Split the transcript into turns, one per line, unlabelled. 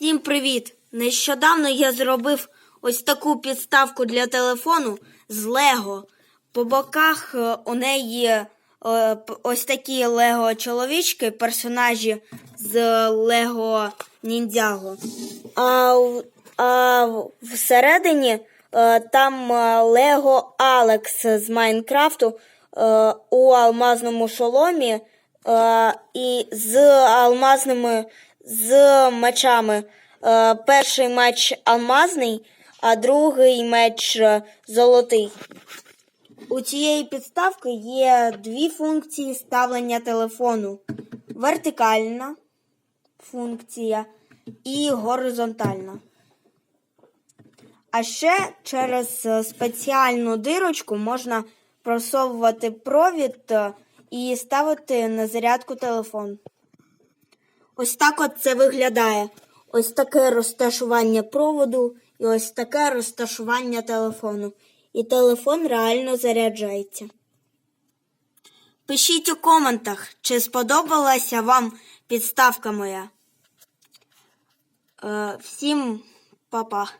Всім привіт! Нещодавно я зробив ось таку підставку для телефону з Лего. По боках е, у неї е, ось такі Лего чоловічки, персонажі з Лего Ніндзяго. А, а всередині е, там Лего Алекс з Майнкрафту у алмазному шоломі і з алмазними з мечами. Е, Перший меч алмазний, а другий меч е, золотий. У цієї підставки є дві функції ставлення телефону: вертикальна функція і горизонтальна. А ще через е, спеціальну дирочку можна просовувати провід і ставити на зарядку телефон. Ось так от це виглядає. Ось таке розташування проводу і ось таке розташування телефону. І телефон реально заряджається. Пишіть у коментах, чи сподобалася вам підставка моя. Е, всім па-па.